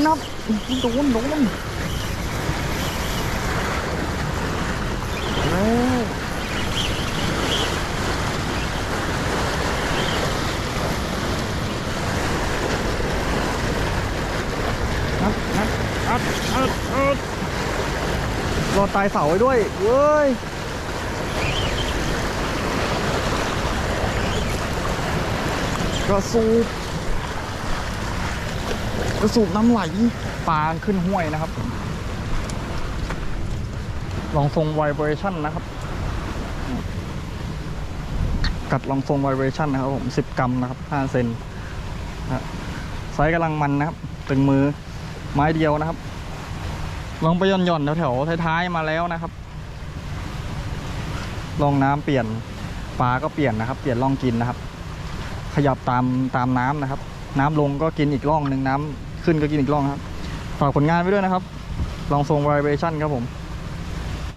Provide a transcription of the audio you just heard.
นครับโดนโดนแล้วนัดนัดอัดอัดอัดรอตายเสาไว้ด้วยเว้ยกระสูบ กระสูบน้ำไหลปลาขึ้นห้วยนะครับ ลองทรงไวเบรชั่นนะครับ กัดลองทรงไวเบรชั่นนะครับผม10 กรัมนะครับ5เซนไซส์กำลังมันนะครับ ตึงมือไม้เดียวนะครับ ลองไปหย่อนหย่อนๆแถวๆท้ายๆมาแล้วนะครับลองน้ำเปลี่ยนปลาก็เปลี่ยนนะครับ เปลี่ยนล่องกินนะครับ ขยับตามตามน้ำนะครับ น้ำลงก็กินอีกร่องหนึ่งน้ำ ขึ้นก็กินอีกร่องครับ ฝากผลงานไว้ด้วยนะครับ ลองทรง vibration ครับผม